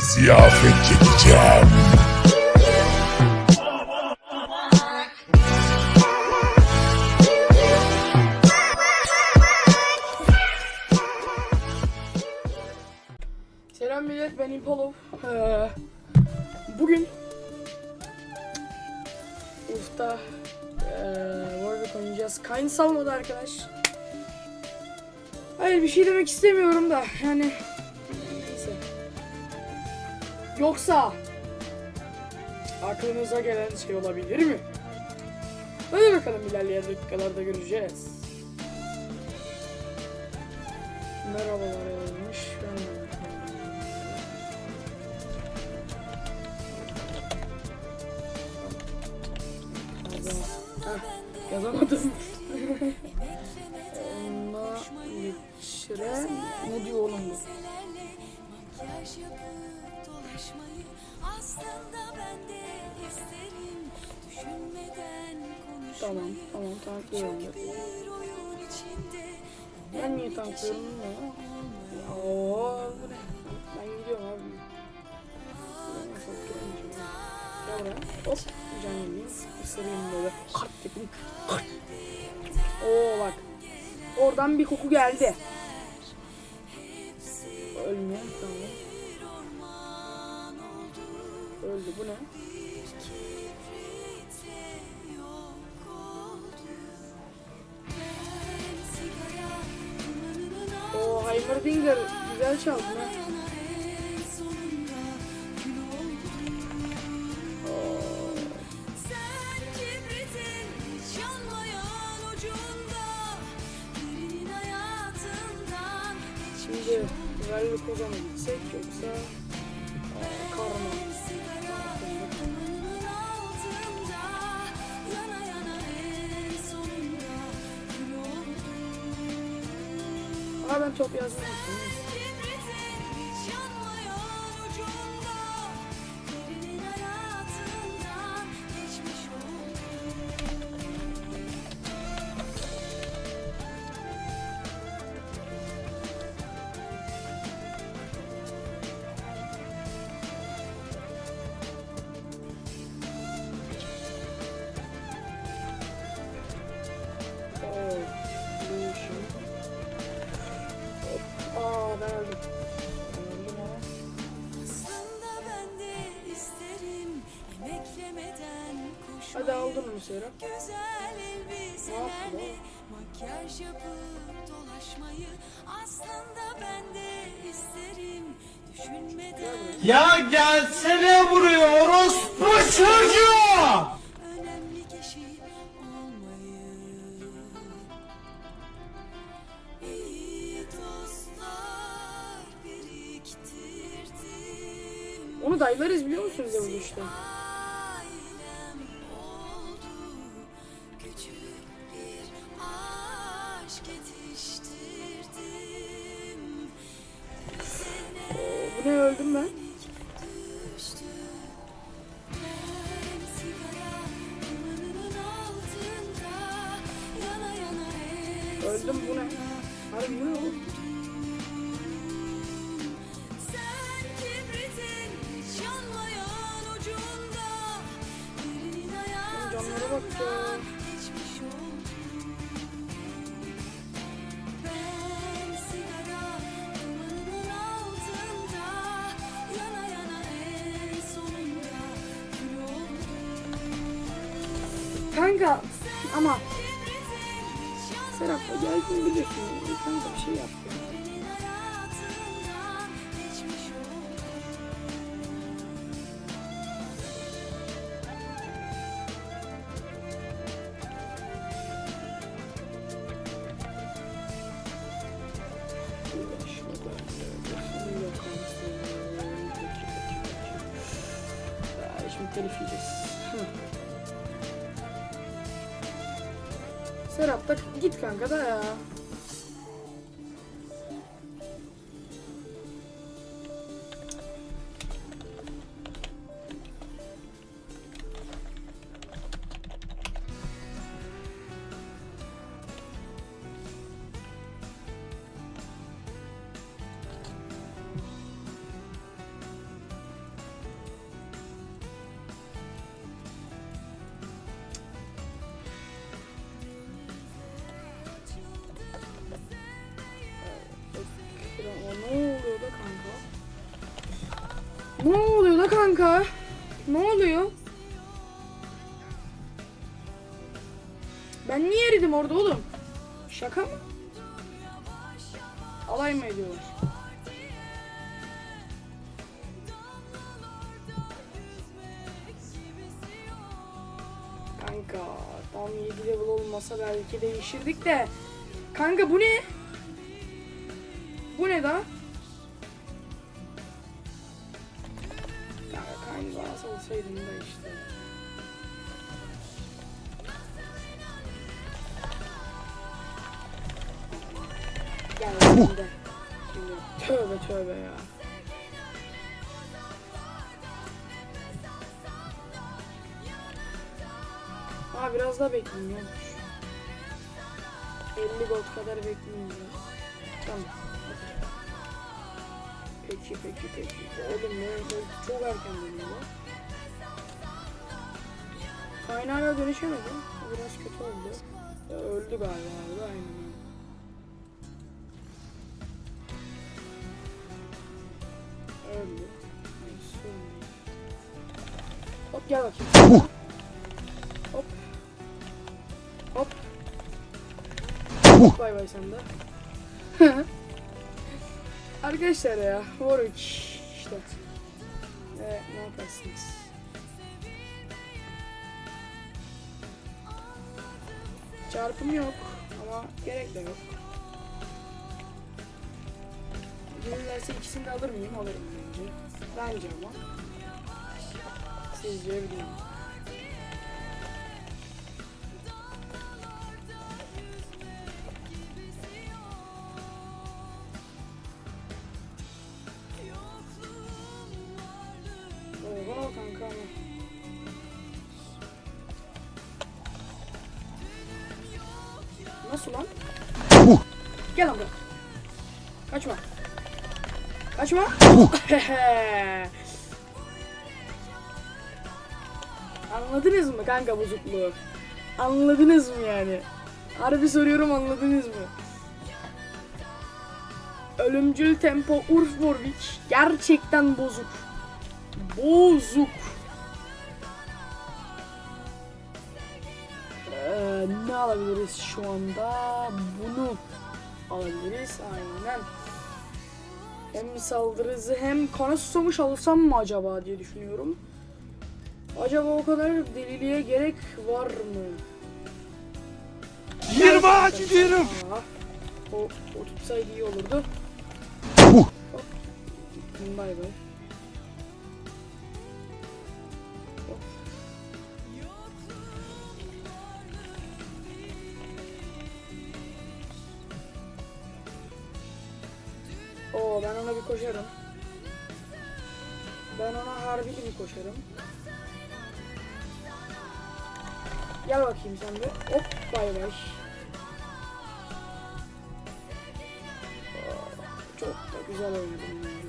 Ziyafet çekeceğim. Selam millet ben Impolov. Ee, bugün Uf'ta ee, Warwick oynayacağız. Kayn salmadı arkadaş. Hayır bir şey demek istemiyorum da yani. Yoksa aklınıza gelen şey olabilir mi? Hadi bakalım ilerleyen dakikalarda göreceğiz. Merhabalar yazmış. Ben Heh, yazamadım. Geçire ne diyor oğlum bu? Aslında ben de isterim Düşünmeden konuşmayı Tamam tamam tanklıyorum. Bir oyun içinde Ben niye tanklıyorum ya? Oo, bu ne? Ben gidiyorum abi. Ben oturuyorum şimdi? Gel buraya. Hop. Can yemeyeyim. Isırayım böyle. Kart yapayım. Kart. Oo bak. Oradan bir koku geldi. Ölmüyor. Tamam. Öldü. Bu ne? O Heimerdinger güzel çaldı hayatından Şimdi güzellik o zaman gitsek yoksa Aa ben Serap? Güzel elbiselerle makyaj yapıp dolaşmayı Aslında ben de isterim düşünmeden Ya gelsene buraya orospu çocuğu! Öldüm ben? Kanka ama kibritin Serap o geldiğini biliyorsun. Kanka bir şey yap. Serap da git kanka da ya. Kanka? Ne oluyor? Ben niye eridim orada oğlum? Şaka mı? Alay mı ediyorlar? Kanka tam 7 level olmasa belki değişirdik de. Kanka bu ne? Bu ne da? Olsaydın da işte. Gel şimdi. Şimdi tövbe tövbe ya. Aa biraz daha bekleyeyim ya. 50 gold kadar bekleyeyim ya. Tamam. Peki peki peki. Oğlum ne çok erken dönüyor lan. Kaynağına dönüşemedi. Biraz kötü oldu. Ya öldü galiba abi aynen öyle. Öldü. Hop gel bakayım. Hop. Hop. Bay bay sen de. Arkadaşlar ya Warwick işte. Ve ne yaparsınız? Çarpım yok ama gerek de yok. Gelirlerse ikisini de alır mıyım? Alırım bence. Bence ama. Sizce bilmiyorum. Kaçma. Kaçma. Anladınız mı kanka bozukluğu? Anladınız mı yani? Harbi soruyorum anladınız mı? Ölümcül tempo Urf Warwick gerçekten bozuk. Bozuk. Ee, ne alabiliriz şu anda? Bunu alabiliriz. Aynen. Hem saldırı hızı hem kana susamış alsam mı acaba diye düşünüyorum. Acaba o kadar deliliğe gerek var mı? 20 ağaç diyorum. O, o tutsaydı iyi olurdu. Puh. Hop. Ben ona bir koşarım. Ben ona harbili bir koşarım. Gel bakayım sen de. Hop bay bay. Çok da güzel oynadım.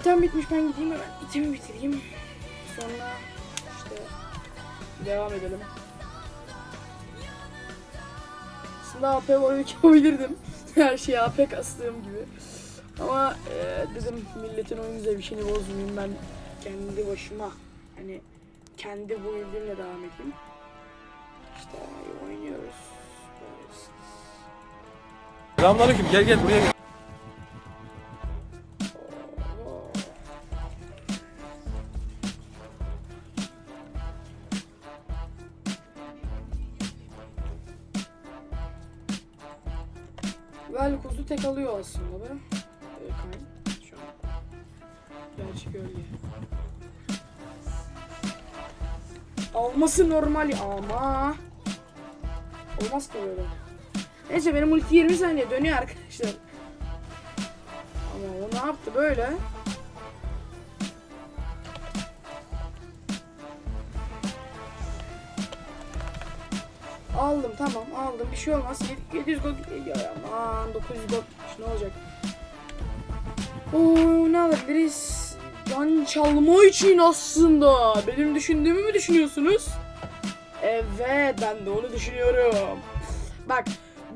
İtem bitmiş ben gideyim hemen itemi bitireyim. Sonra devam edelim. Aslında AP Warwick yapabilirdim. Her şeyi AP kastığım gibi. Ama e, dedim milletin oyun zevkini bozmayayım ben kendi başıma hani kendi bu bildiğimle devam edeyim. İşte oynuyoruz. Selamünaleyküm gel gel buraya gel. Aslında be. Ee, Kayn şu an. Gerçi gölge. Alması normal ama olmaz ki böyle. Neyse benim ulti 20 saniye dönüyor arkadaşlar. Ama o ne yaptı böyle? Aldım tamam aldım bir şey olmaz 700 gold geliyor aman 900 gold ne olacak Oo ne alabiliriz Can çalma için aslında benim düşündüğümü mü düşünüyorsunuz? Evet ben de onu düşünüyorum Bak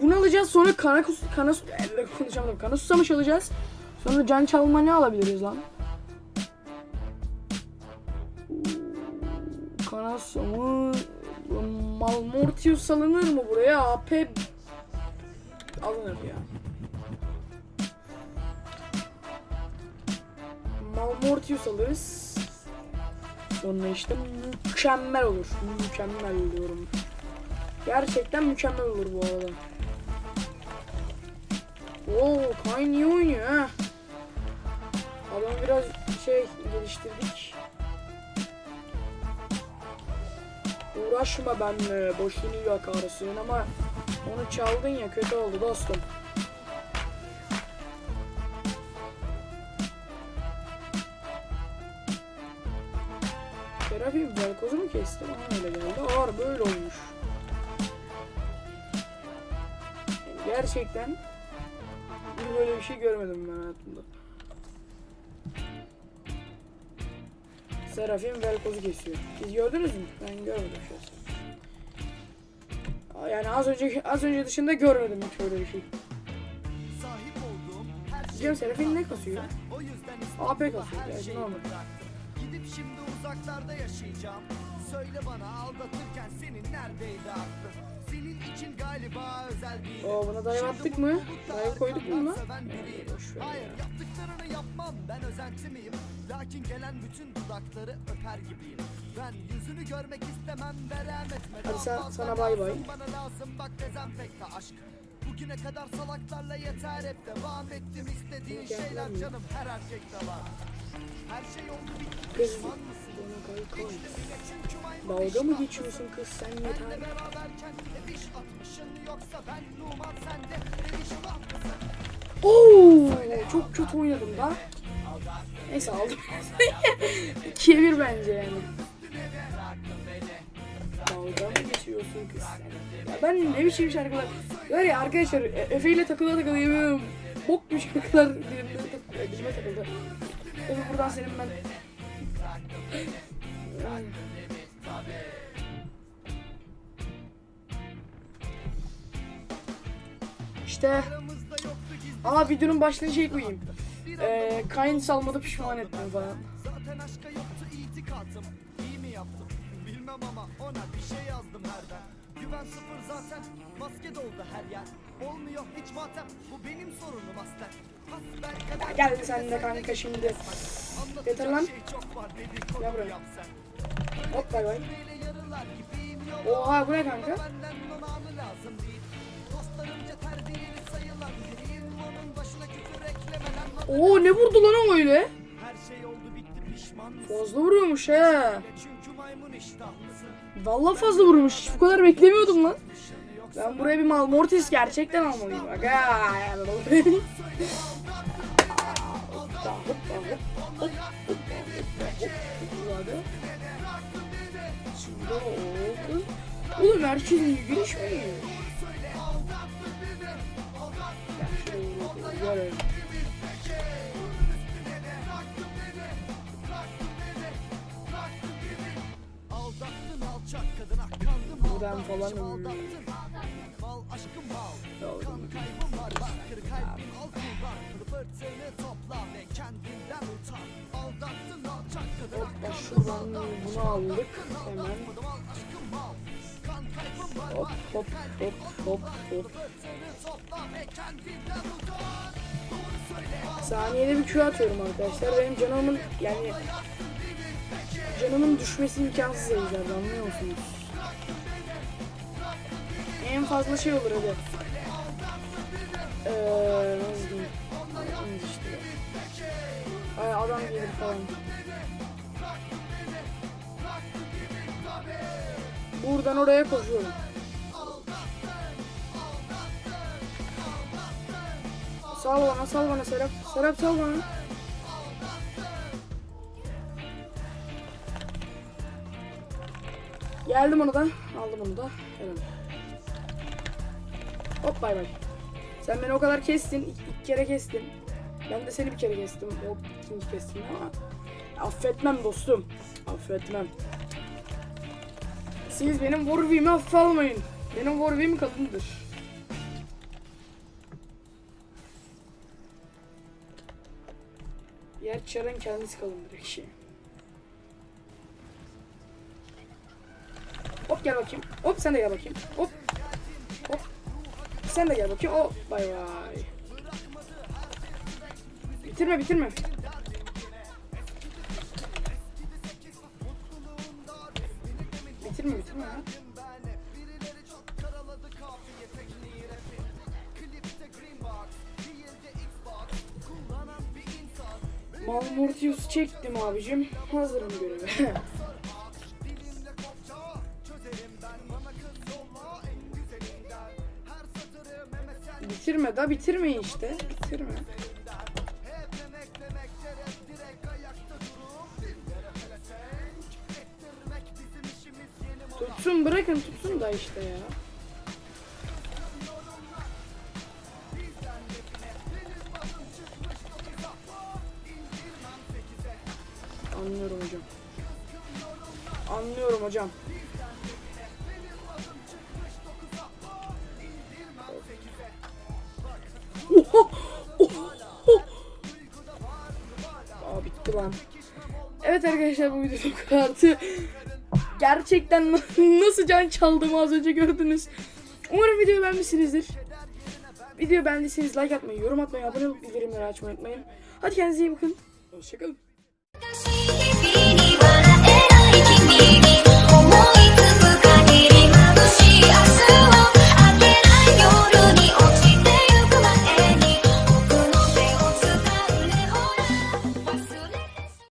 bunu alacağız sonra kana kus kana konuşamadım. Kana susamış alacağız. Sonra can çalma ne alabiliriz lan? Kana susamı Malmortius alınır mı buraya? AP alınır ya. Malmortius alırız. Sonra işte mükemmel olur. Mükemmel diyorum. Gerçekten mükemmel olur bu arada. Oo, Kayn iyi oynuyor ha. Adam biraz şey geliştirdik. Uğraşma benimle, boşunu yakarsın ama onu çaldın ya kötü oldu dostum. Velkoz'u mu kestim? Aa öyle geldi. Ağır böyle olmuş. Yani gerçekten bir böyle bir şey görmedim ben hayatımda. Serafim Velkoz'u kesiyor. Siz gördünüz mü? Ben görmedim şahsen. Yani az önce az önce dışında görmedim hiç öyle bir şey. Her şey Serafim ne kasıyor? AP kasıyor. Yani normal. Gidip şimdi uzaklarda yaşayacağım. Söyle bana aldatırken senin neredeydi aklın? Senin için galiba özel bir Oo buna dive attık mı? Dive koyduk mu buna? Hayır ya. yaptıklarını yapmam ben özenti miyim? Lakin gelen bütün dudakları öper gibiyim. Ben yüzünü görmek istemem verem etme. Hadi sen- sana bay bay. Bana lazım bak dezenfekte aşk. Bugüne kadar salaklarla yeter hep devam ettim istediğin şeyler canım her erkekte var. Kız bana maymun Dalga mı geçiyorsun kız sen yeter. Oo, çok kötü oynadım da. Neyse aldım. 2'ye 1 bence yani. Dalga mı geçiyorsun kız sen? Ya ben ne biçim şarkılar... Var ya arkadaşlar E- Efe ile takıla takıla yemin bok bir şarkılar dilime takıldı. Efe buradan senin ben... İşte Aa videonun başlığına şey koyayım. Ee, Kain salmada pişman ettim falan. Zaten aşka yoktu itikatım. İyi mi yaptım? Bilmem ama ona bir şey yazdım herden. Güven sıfır zaten maske doldu her yer. Olmuyor hiç matem bu benim sorunum aslen gel sen de kanka şimdi. Yeter lan. Gel buraya. Hop bay bay. Oha bu ne kanka? Oo ne vurdu lan o öyle? Fazla vuruyormuş he. Vallahi fazla vurmuş. Bu kadar beklemiyordum lan. Ben buraya bir Malmortis gerçekten almalıyım. Şimdi oldu. Oğlum herkesin ilgi değişmiyor. Gel Alçak kadın Hoppa şuradan bunu aldık hemen. Hop hop hop hop hop. Saniyede bir Q atıyorum arkadaşlar. Benim canımın yani canımın düşmesi imkansız ejderde anlıyor musunuz? En fazla şey olur hadi. İşte. Ay adam gelir falan. Buradan oraya koşuyorum. Sal bana, sal bana Serap. Serap sal bana. Geldim onu da. Aldım onu da. Helal. Hop bay bay. Sen beni o kadar kestin. İ- iki kere kestin. Ben de seni bir kere kestim. O ikinci kestim ama. Affetmem dostum. Affetmem. Siz benim Warbeam'i hafife almayın. Benim Warbeam kalındır. Yer çarın kendisi kalındır kişi. Hop gel bakayım. Hop sen de gel bakayım. Hop sen de gel bakayım. Hop bay bay. Bitirme bitirme. Bitirme bitirme ya. Malmortius çektim abicim. Hazırım göreve. bitirme da bitirmeyin işte. Bitirme. Tutsun bırakın tutsun da işte ya. Oha! Oha! Aa bitti lan. Evet arkadaşlar bu video bu kadardı. Gerçekten nasıl can çaldığımı az önce gördünüz. Umarım videoyu beğenmişsinizdir. Video beğendiyseniz like atmayı, yorum atmayı, abone olup bildirimleri açmayı unutmayın. Hadi kendinize iyi bakın. Hoşçakalın.